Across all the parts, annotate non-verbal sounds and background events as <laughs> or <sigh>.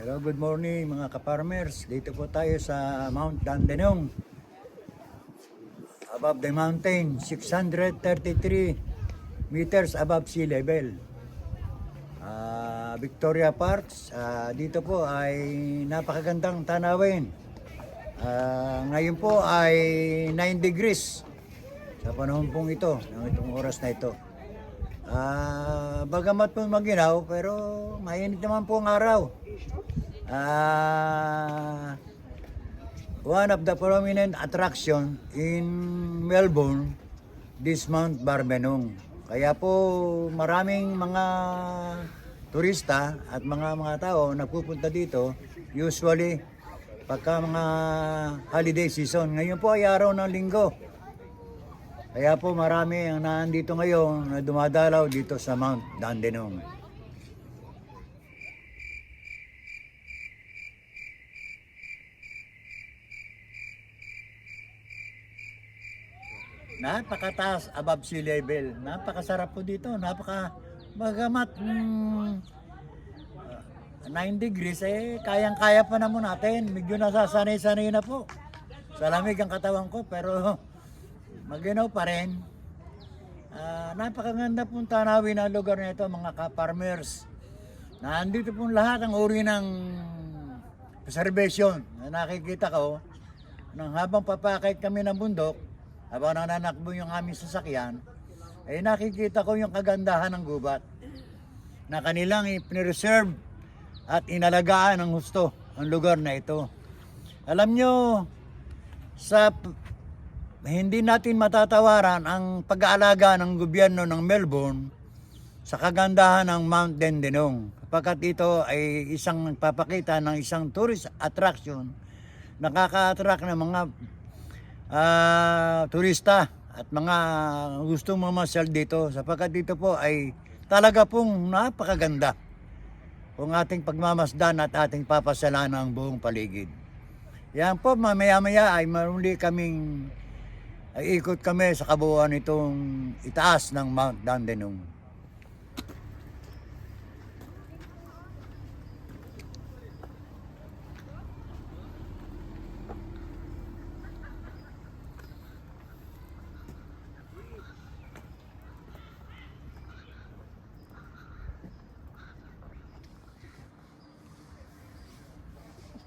Hello, good morning mga ka-farmers. Dito po tayo sa Mount Dandenong. Above the mountain, 633 meters above sea level. Ah, Victoria Parks, ah, dito po ay napakagandang tanawin. Ah, ngayon po ay 9 degrees sa panahon pong ito, ng itong oras na ito. Ah, bagamat po maginaw, pero mainit naman po ang araw. Ah, one of the prominent attraction in Melbourne, this Mount Barbenong. Kaya po maraming mga turista at mga mga tao nagpupunta dito usually pagka mga holiday season. Ngayon po ay araw ng linggo. Kaya po marami ang nandito ngayon na dumadalaw dito sa Mount Dandenong. Napakataas above sea level. Napakasarap po dito. Napaka bagamat mm, uh, 9 degrees eh kayang-kaya pa naman natin. Medyo nasasanay-sanay na po. Sa lamig ang katawan ko pero <laughs> maginaw pa rin. Ah, napakaganda pong tanawin ang lugar na ito mga ka-farmers. Nandito pong lahat ang uri ng preservation na nakikita ko nang habang papakit kami ng bundok, habang nananakbo yung aming sasakyan, ay nakikita ko yung kagandahan ng gubat na kanilang i-preserve at inalagaan ng husto ang lugar na ito. Alam nyo, sa hindi natin matatawaran ang pag-aalaga ng gobyerno ng Melbourne sa kagandahan ng Mount Dandenong. Kapagkat ito ay isang nagpapakita ng isang tourist attraction, nakaka-attract ng mga ah, turista at mga gustong mamasyal dito sapagkat dito po ay talaga pong napakaganda kung ating pagmamasdan at ating papasalan ang buong paligid. Yan po, mamaya-maya ay maruli kaming ay ikot kami sa kabuuan itong itaas ng Mount Dandenong.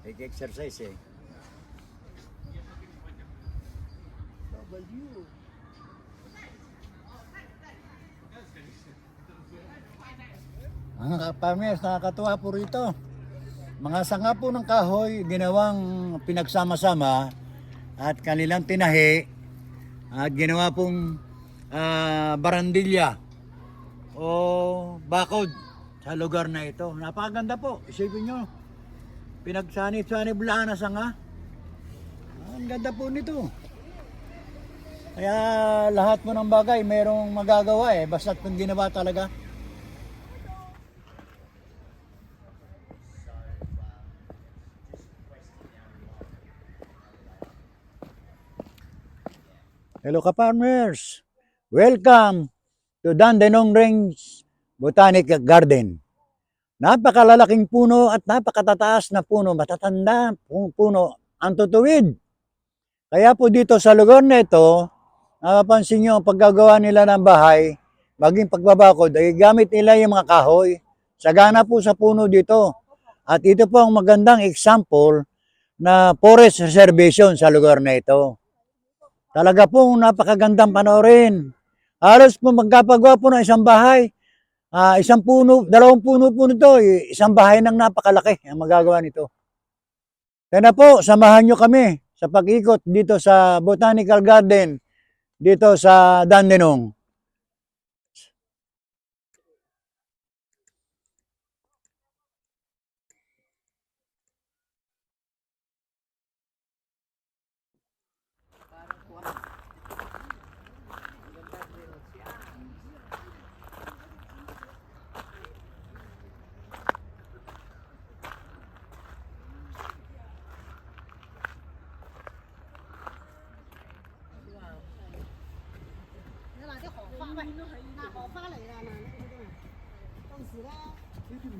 Nag-exercise eh. Mga ka-farmers, nakakatuwa po rito. Mga sanga po ng kahoy, ginawang pinagsama-sama at kanilang tinahi at ginawa pong ah, barandilya o bakod sa lugar na ito. Napakaganda po. Isipin nyo, pinagsanib-sanib lang na sanga. Ang ganda po nito. Kaya lahat mo ng bagay mayroong magagawa eh. Basta't kung ginawa talaga. Hello ka-farmers! Welcome to Dandenong Range Botanic Garden. Napakalalaking puno at napakatataas na puno, matatanda puno ang tutuwid. Kaya po dito sa lugar na ito, napapansin nyo ang paggagawa nila ng bahay, maging pagbabakod, ay gamit nila yung mga kahoy. Sagana po sa puno dito. At ito po ang magandang example na forest reservation sa lugar na ito. Talaga pong napakagandang panoorin. Halos po magkapagawa po ng isang bahay, ah, isang puno, dalawang puno po nito, eh, isang bahay ng napakalaki ang magagawa nito. Kaya na po, samahan nyo kami sa pag-ikot dito sa Botanical Garden, dito sa Dandenong.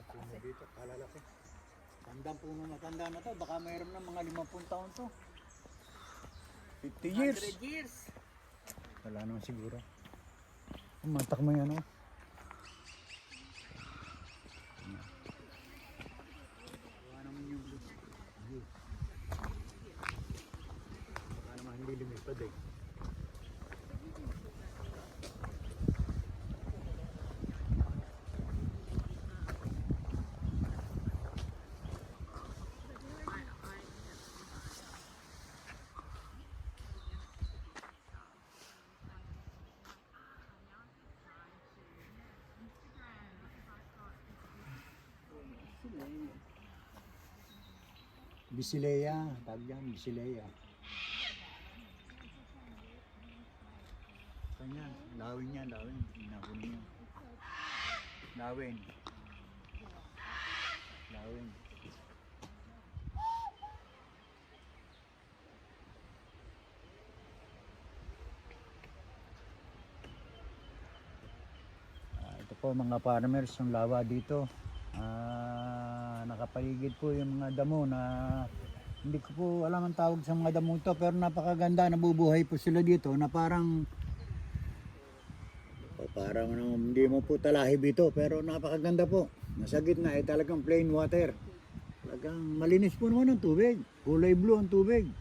yung puno dito. Kalalaki. Tandang puno na tanda na to. Baka mayroon na mga 50 taon to. 50 years. 100 years. Wala naman siguro. Umatak mo yan oh. Baka naman hindi lumipad eh. Bisileya, tawag yan, Bisileya. Kanya, lawin yan, lawin. Nahuli niya. Lawin. Lawin. Ah, ito po mga farmers, yung lawa dito. Nakapaligid po yung mga damo na hindi ko po alam ang tawag sa mga damo ito pero napakaganda nabubuhay po sila dito na parang o parang ano, hindi mo po talahib ito pero napakaganda po. Nasa gitna ay talagang plain water. Talagang malinis po naman ang tubig kulay blue ang tubig.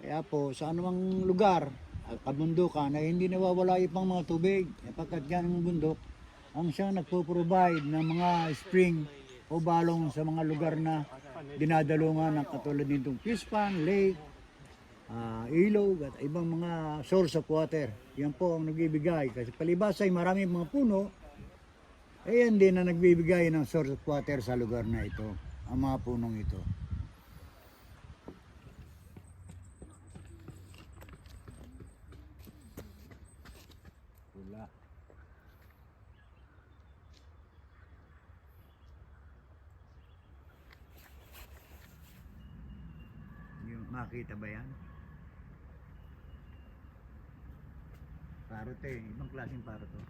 Kaya po sa anumang lugar at kabundukan ay hindi nawawala yung pang mga tubig. Sapagkat yan ang bundok ang siyang nagpo-provide ng mga spring o balong sa mga lugar na dinadalungan ng katulad nitong Pispan, Lake, ah, ilog at ibang mga source of water. Yan po ang nagbibigay. Kasi palibas ay marami mga puno, eh yan din na nagbibigay ng source of water sa lugar na ito, ang mga punong ito. Pula. Yung makita ba yan? Parot eh, ibang klaseng parot to.